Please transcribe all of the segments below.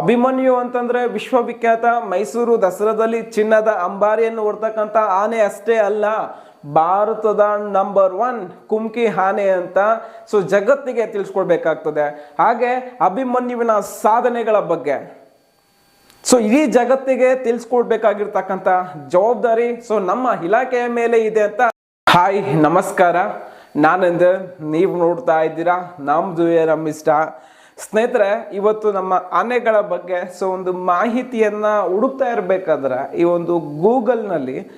ಅಭಿಮನ್ಯು ಅಂತಂದ್ರೆ ವಿಶ್ವವಿಖ್ಯಾತ ಮೈಸೂರು ದಸರಾದಲ್ಲಿ ಚಿನ್ನದ ಅಂಬಾರಿಯನ್ನು ಹೊಡ್ತಕ್ಕಂಥ ಆನೆ ಅಷ್ಟೇ ಅಲ್ಲ, ಭಾರತದ ನಂಬರ್ ಒನ್ ಕುಮ್ಕಿ ಆನೆ ಅಂತ ಸೊ ಜಗತ್ತಿಗೆ ತಿಳಿಸ್ಕೊಡ್ಬೇಕಾಗ್ತದೆ ಹಾಗೆ ಅಭಿಮನ್ಯುವಿನ ಸಾಧನೆಗಳ ಬಗ್ಗೆ. ಸೊ ಇಡೀ ಜಗತ್ತಿಗೆ ತಿಳಿಸ್ಕೊಡ್ಬೇಕಾಗಿರ್ತಕ್ಕಂಥ ಜವಾಬ್ದಾರಿ ಸೊ ನಮ್ಮ ಇಲಾಖೆಯ ಮೇಲೆ ಇದೆ ಅಂತ. ಹಾಯ್, ನಮಸ್ಕಾರ. ನಾನಂದ್ರೆ ನೀವು ನೋಡ್ತಾ ಇದ್ದೀರಾ ನಮ್ದು ಇಷ್ಟ. ಸ್ನೇಹಿತರೆ, ಇವತ್ತು ನಮ್ಮ ಆನೆಗಳ ಬಗ್ಗೆ ಸೊ ಒಂದು ಮಾಹಿತಿಯನ್ನ ಹುಡುಕ್ತಾ ಇರಬೇಕಾದ್ರೆ ಈ ಒಂದು ಗೂಗಲ್ನಲ್ಲಿ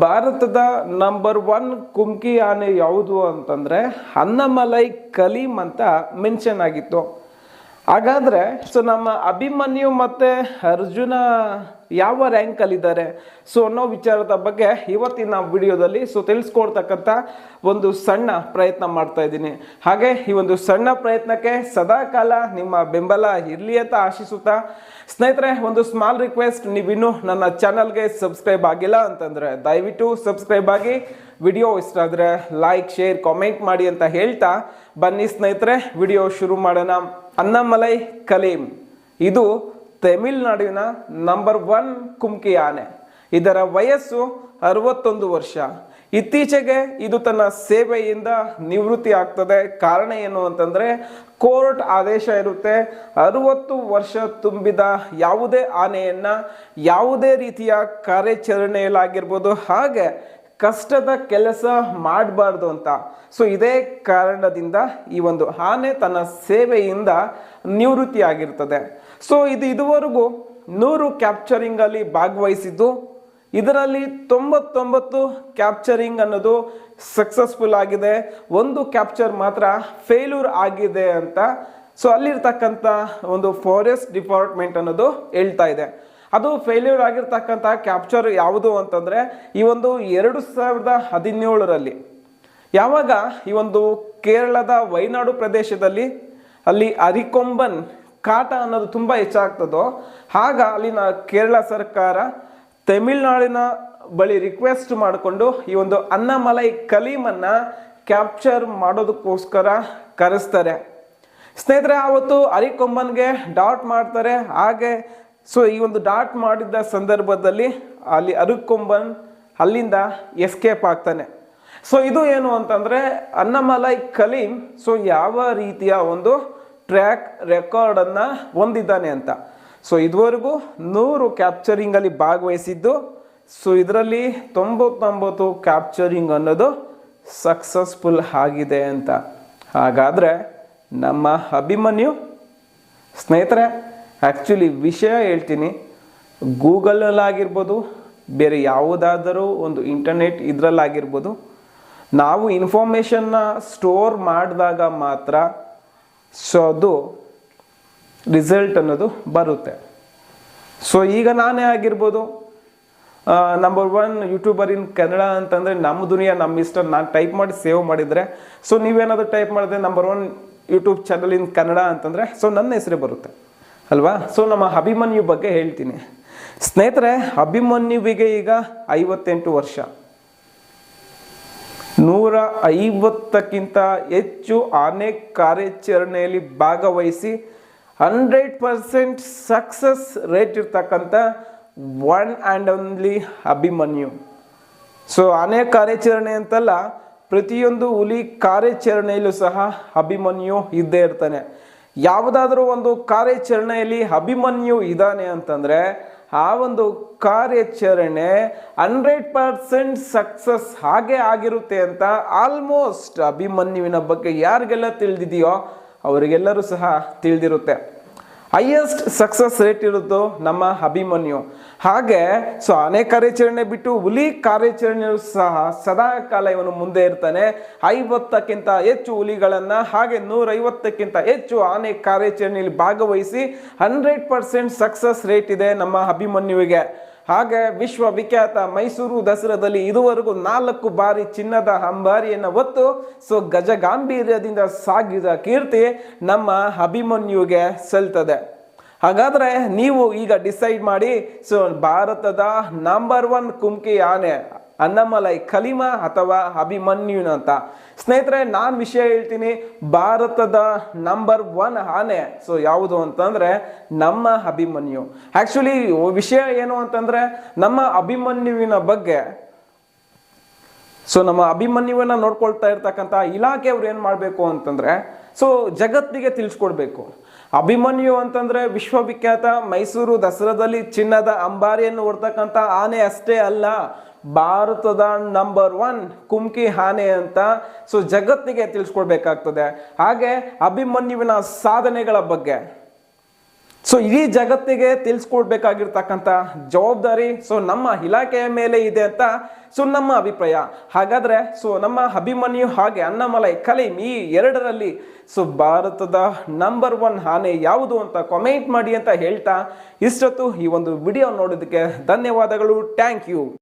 ಭಾರತದ ನಂಬರ್ ಒನ್ ಕುಮ್ಕಿ ಆನೆ ಯಾವುದು ಅಂತಂದ್ರೆ ಅನ್ನಮಲೈ ಕಲೀಂ ಅಂತ ಮೆನ್ಷನ್ ಆಗಿತ್ತು. ಹಾಗಾದ್ರೆ, ಸೊ ನಮ್ಮ ಅಭಿಮನ್ಯು ಮತ್ತೆ ಅರ್ಜುನ ಯಾವ ರ್ಯಾಂಕಲ್ಲಿದ್ದಾರೆ ಸೊ ಅನ್ನೋ ವಿಚಾರದ ಬಗ್ಗೆ ಇವತ್ತಿನ ವಿಡಿಯೋದಲ್ಲಿ ಸೊ ತಿಳಿಸ್ಕೊಡ್ತಕ್ಕಂಥ ಒಂದು ಸಣ್ಣ ಪ್ರಯತ್ನ ಮಾಡ್ತಾ ಇದ್ದೀನಿ. ಹಾಗೆ, ಈ ಒಂದು ಸಣ್ಣ ಪ್ರಯತ್ನಕ್ಕೆ ಸದಾ ಕಾಲ ನಿಮ್ಮ ಬೆಂಬಲ ಇರಲಿ ಅಂತ ಆಶಿಸುತ್ತಾ, ಸ್ನೇಹಿತರೆ, ಒಂದು ಸ್ಮಾಲ್ ರಿಕ್ವೆಸ್ಟ್ ನೀವಿನ್ನೂ ನನ್ನ ಚಾನಲ್ಗೆ ಸಬ್ಸ್ಕ್ರೈಬ್ ಆಗಿಲ್ಲ ಅಂತಂದರೆ, ದಯವಿಟ್ಟು ಸಬ್ಸ್ಕ್ರೈಬ್ ಆಗಿ, ವಿಡಿಯೋ ಇಷ್ಟ ಆದರೆ ಲೈಕ್ ಶೇರ್ ಕಾಮೆಂಟ್ ಮಾಡಿ ಅಂತ ಹೇಳ್ತಾ, ಬನ್ನಿ ಸ್ನೇಹಿತರೆ, ವಿಡಿಯೋ ಶುರು ಮಾಡೋಣ. ಅನ್ನಮಲೈ ಕಲೀಂ ಇದು ತಮಿಳುನಾಡಿನ ನಂಬರ್ ಒನ್ ಕುಮ್ಕಿ ಆನೆ ಇದರ ವಯಸ್ಸು ಅರವತ್ತೊಂದು ವರ್ಷ. ಇತ್ತೀಚೆಗೆ ಇದು ತನ್ನ ಸೇವೆಯಿಂದ ನಿವೃತ್ತಿ ಆಗ್ತದೆ. ಕಾರಣ ಏನು ಅಂತಂದ್ರೆ, ಕೋರ್ಟ್ ಆದೇಶ ಇರುತ್ತೆ, ಅರುವತ್ತು ವರ್ಷ ತುಂಬಿದ ಯಾವುದೇ ಆನೆಯನ್ನ ಯಾವುದೇ ರೀತಿಯ ಕಾರ್ಯಾಚರಣೆಯಲ್ಲಾಗಿರ್ಬೋದು. ಹಾಗೆ ಕಷ್ಟದ ಕೆಲಸ ಮಾಡಬಾರ್ದು ಅಂತ. ಸೊ ಇದೇ ಕಾರಣದಿಂದ ಈ ಒಂದು ಆನೆ ತನ್ನ ಸೇವೆಯಿಂದ ನಿವೃತ್ತಿ ಆಗಿರ್ತದೆ ಸೊ ಇದು ಇದುವರೆಗೂ ನೂರು ಕ್ಯಾಪ್ಚರಿಂಗ್ ಅಲ್ಲಿ ಭಾಗವಹಿಸಿದ್ದು. ಇದರಲ್ಲಿ ತೊಂಬತ್ತೊಂಬತ್ತು ಕ್ಯಾಪ್ಚರಿಂಗ್ ಅನ್ನೋದು ಸಕ್ಸಸ್ಫುಲ್ ಆಗಿದೆ. ಒಂದು ಕ್ಯಾಪ್ಚರ್ ಮಾತ್ರ ಫೇಲ್ಯೂರ್ ಆಗಿದೆ ಅಂತ. ಸೊ ಅಲ್ಲಿರ್ತಕ್ಕಂಥ ಒಂದು ಫಾರೆಸ್ಟ್ ಡಿಪಾರ್ಟ್ಮೆಂಟ್ ಅನ್ನೋದು ಹೇಳ್ತಾ ಇದೆ. ಅದು ಫೇಲ್ಯೂರ್ ಆಗಿರ್ತಕ್ಕಂಥ ಕ್ಯಾಪ್ಚರ್ ಯಾವುದು ಅಂತಂದ್ರೆ, ಈ ಒಂದು ಎರಡು ಸಾವಿರದ ಹದಿನೇಳರಲ್ಲಿ ಯಾವಾಗ ಈ ಒಂದು ಕೇರಳದ ವೈನಾಡು ಪ್ರದೇಶದಲ್ಲಿ ಅಲ್ಲಿ ಅರಿಕೊಂಬನ್ ಕಾಟ ಅನ್ನೋದು ತುಂಬ ಹೆಚ್ಚಾಗ್ತದೋ, ಆಗ ಅಲ್ಲಿನ ಕೇರಳ ಸರ್ಕಾರ ತಮಿಳುನಾಡಿನ ಬಳಿ ರಿಕ್ವೆಸ್ಟ್ ಮಾಡಿಕೊಂಡು ಈ ಒಂದು ಅನ್ನಮಲೈ ಕಲೀಮನ್ನ ಕ್ಯಾಪ್ಚರ್ ಮಾಡೋದಕ್ಕೋಸ್ಕರ ಕರೆಸ್ತಾರೆ. ಸ್ನೇಹಿತರೆ, ಆವತ್ತು ಅರಿಕೊಂಬನ್ಗೆ ಡಾಟ್ ಮಾಡ್ತಾರೆ. ಹಾಗೆ ಸೊ ಈ ಒಂದು ಡಾಟ್ ಮಾಡಿದ್ದ ಸಂದರ್ಭದಲ್ಲಿ ಅಲ್ಲಿ ಅರುಕೊಂಬನ್ ಅಲ್ಲಿಂದ ಎಸ್ಕೇಪ್ ಆಗ್ತಾನೆ. ಸೊ ಇದು ಏನು ಅಂತಂದ್ರೆ ಅನ್ನಮಲೈ ಕಲೀಂ ಸೊ ಯಾವ ರೀತಿಯ ಒಂದು ಟ್ರ್ಯಾಕ್ ರೆಕಾರ್ಡ್ ಅನ್ನ ಹೊಂದಿದ್ದಾನೆ ಅಂತ. ಸೊ ಇದುವರೆಗೂ ನೂರು ಕ್ಯಾಪ್ಚರಿಂಗ್ ಅಲ್ಲಿ ಭಾಗವಹಿಸಿದ್ದು ಸೊ ಇದರಲ್ಲಿ ತೊಂಬತ್ತೊಂಬತ್ತು ಕ್ಯಾಪ್ಚರಿಂಗ್ ಅನ್ನೋದು ಸಕ್ಸಸ್ಫುಲ್ ಆಗಿದೆ ಅಂತ. ಹಾಗಾದ್ರೆ ನಮ್ಮ ಅಭಿಮನ್ಯು, ಸ್ನೇಹಿತರೆ ಆ್ಯಕ್ಚುಲಿ ವಿಷಯ ಹೇಳ್ತೀನಿ. ಗೂಗಲಲ್ಲಾಗಿರ್ಬೋದು, ಬೇರೆ ಯಾವುದಾದರೂ ಒಂದು ಇಂಟರ್ನೆಟ್ ಇದರಲ್ಲಾಗಿರ್ಬೋದು, ನಾವು ಇನ್ಫಾರ್ಮೇಷನ್ನ ಸ್ಟೋರ್ ಮಾಡಿದಾಗ ಮಾತ್ರ ಸೊ ಅದು ರಿಸಲ್ಟ್ ಅನ್ನೋದು ಬರುತ್ತೆ. ಸೊ ಈಗ ನಾನೇ ಆಗಿರ್ಬೋದು number one YouTuber in Kannada ಅಂತಂದರೆ ನಮ್ಮ ದುನಿಯಾ, ನಮ್ಮ ಇಷ್ಟ. ನಾನು ಟೈಪ್ ಮಾಡಿ ಸೇವ್ ಮಾಡಿದರೆ. ಸೊ ನೀವೇನಾದರೂ ಟೈಪ್ ಮಾಡಿದ್ರೆ number one YouTube channel in Kannada ಅಂತಂದರೆ ಸೊ ನನ್ನ ಹೆಸರೇ ಬರುತ್ತೆ. ಅಲ್ವಾ? ಸೊ ನಮ್ಮ ಅಭಿಮನ್ಯು ಬಗ್ಗೆ ಹೇಳ್ತೀನಿ. ಸ್ನೇಹಿತರೆ, ಅಭಿಮನ್ಯುವಿಗೆ ಈಗ ಐವತ್ತೆಂಟು ವರ್ಷ. ನೂರ ಐವತ್ತಕ್ಕಿಂತ ಹೆಚ್ಚು ಆನೆ ಕಾರ್ಯಾಚರಣೆಯಲ್ಲಿ ಭಾಗವಹಿಸಿ ಹಂಡ್ರೆಡ್ ಪರ್ಸೆಂಟ್ ಸಕ್ಸಸ್ ರೇಟ್ ಇರ್ತಕ್ಕಂಥ one and only Abhimanyu. So ಆನೆ ಕಾರ್ಯಾಚರಣೆ ಅಂತಲ್ಲ, ಪ್ರತಿಯೊಂದು ಹುಲಿ ಕಾರ್ಯಾಚರಣೆಯಲ್ಲೂ ಸಹ ಅಭಿಮನ್ಯು ಇದ್ದೇ ಇರ್ತಾನೆ. ಯಾವುದಾದ್ರೂ ಒಂದು ಕಾರ್ಯಾಚರಣೆಯಲ್ಲಿ ಅಭಿಮನ್ಯು ಇದ್ದಾನೆ ಅಂತಂದ್ರೆ, ಆ ಒಂದು ಕಾರ್ಯಾಚರಣೆ ಹಂಡ್ರೆಡ್ ಪರ್ಸೆಂಟ್ ಸಕ್ಸಸ್ ಹಾಗೆ ಆಗಿರುತ್ತೆ ಅಂತ ಆಲ್ಮೋಸ್ಟ್ ಅಭಿಮನ್ಯುವಿನ ಬಗ್ಗೆ ಯಾರಿಗೆಲ್ಲ ತಿಳಿದಿದೆಯೋ ಅವರಿಗೆಲ್ಲರೂ ಸಹ ತಿಳಿದಿರುತ್ತೆ. ಹೈಯೆಸ್ಟ್ ಸಕ್ಸಸ್ ರೇಟ್ ಇರೋದು ನಮ್ಮ ಅಭಿಮನ್ಯು. ಹಾಗೆ ಸೊ ಆನೆ ಕಾರ್ಯಾಚರಣೆ ಬಿಟ್ಟು ಹುಲಿ ಕಾರ್ಯಾಚರಣೆಯೂ ಸಹ ಸದಾ ಕಾಲ ಇವನು ಮುಂದೆ ಇರ್ತಾನೆ. ಐವತ್ತಕ್ಕಿಂತ ಹೆಚ್ಚು ಹುಲಿಗಳನ್ನ, ಹಾಗೆ ನೂರೈವತ್ತಕ್ಕಿಂತ ಹೆಚ್ಚು ಆನೆ ಕಾರ್ಯಾಚರಣೆಯಲ್ಲಿ ಭಾಗವಹಿಸಿ ಹಂಡ್ರೆಡ್ ಪರ್ಸೆಂಟ್ ಸಕ್ಸಸ್ ರೇಟ್ ಇದೆ ನಮ್ಮ ಅಭಿಮನ್ಯುವಿಗೆ. ಹಾಗೆ ವಿಶ್ವವಿಖ್ಯಾತ ಮೈಸೂರು ದಸರಾದಲ್ಲಿ ಇದುವರೆಗೂ ನಾಲ್ಕು ಬಾರಿ ಚಿನ್ನದ ಅಂಬಾರಿಯನ್ನು ಹೊತ್ತು ಸೊ ಗಜಗಾಂಭೀರ್ಯದಿಂದ ಸಾಗಿದ ಕೀರ್ತಿ ನಮ್ಮ ಅಭಿಮನ್ಯುಗೆ ಸಲ್ತದೆ. ಹಾಗಾದರೆ ನೀವು ಈಗ ಡಿಸೈಡ್ ಮಾಡಿ ಸೊ ಭಾರತದ ನಂಬರ್ ಒನ್ ಕುಮ್ಕಿ ಆನೆ ಅನ್ನಮಲೈ ಕಲಿಮಾ ಅಥವಾ ಅಭಿಮನ್ಯುನ ಅಂತ ಸ್ನೇಹಿತರೆ, ನಾನು ವಿಷಯ ಹೇಳ್ತೀನಿ. ಭಾರತದ ನಂಬರ್ ಒನ್ ಆನೆ. ಸೊ ಯಾವುದು ಅಂತಂದ್ರೆ ನಮ್ಮ ಅಭಿಮನ್ಯು. ಆಕ್ಚುಲಿ ವಿಷಯ ಏನು ಅಂತಂದ್ರೆ ನಮ್ಮ ಅಭಿಮನ್ಯುವಿನ ಬಗ್ಗೆ. ಸೊ ನಮ್ಮ ಅಭಿಮನ್ಯುವನ್ನ ನೋಡ್ಕೊಳ್ತಾ ಇರ್ತಕ್ಕಂಥ ಇಲಾಖೆಯವ್ರು ಏನು ಮಾಡಬೇಕು ಅಂತಂದ್ರೆ ಸೊ ಜಗತ್ತಿಗೆ ತಿಳಿಸ್ಕೊಡ್ಬೇಕು. ಅಭಿಮನ್ಯು ಅಂತಂದ್ರೆ ವಿಶ್ವವಿಖ್ಯಾತ ಮೈಸೂರು ದಸರಾದಲ್ಲಿ ಚಿನ್ನದ ಅಂಬಾರಿಯನ್ನು ಹೊರ್ತಕ್ಕಂಥ ಆನೆ ಅಷ್ಟೇ ಅಲ್ಲ. ಭಾರತದ ನಂಬರ್ ಒನ್ ಕುಮ್ಕಿ ಆನೆ ಅಂತ ಸೊ ಜಗತ್ತಿಗೆ ತಿಳಿಸ್ಕೊಡ್ಬೇಕಾಗ್ತದೆ. ಹಾಗೆ ಅಭಿಮನ್ಯುವಿನ ಸಾಧನೆಗಳ ಬಗ್ಗೆ. ಸೊ ಇಡೀ ಜಗತ್ತಿಗೆ ತಿಳಿಸ್ಕೊಡ್ಬೇಕಾಗಿರ್ತಕ್ಕಂಥ ಜವಾಬ್ದಾರಿ ಸೊ ನಮ್ಮ ಇಲಾಖೆಯ ಮೇಲೆ ಇದೆ ಅಂತ ಸೊ ನಮ್ಮ ಅಭಿಪ್ರಾಯ. ಹಾಗಾದ್ರೆ ಸೊ ನಮ್ಮ ಅಭಿಮನ್ಯು ಹಾಗೆ ಅನ್ನಮಲೈ ಕಲೀಂ ಈ ಎರಡರಲ್ಲಿ ಸೊ ಭಾರತದ ನಂಬರ್ ಒನ್ ಆನೆ ಯಾವುದು ಅಂತ ಕಾಮೆಂಟ್ ಮಾಡಿ ಅಂತ ಹೇಳ್ತಾ ಇಷ್ಟೊತ್ತು ಈ ಒಂದು ವಿಡಿಯೋ ನೋಡೋದಕ್ಕೆ ಧನ್ಯವಾದಗಳು. Thank you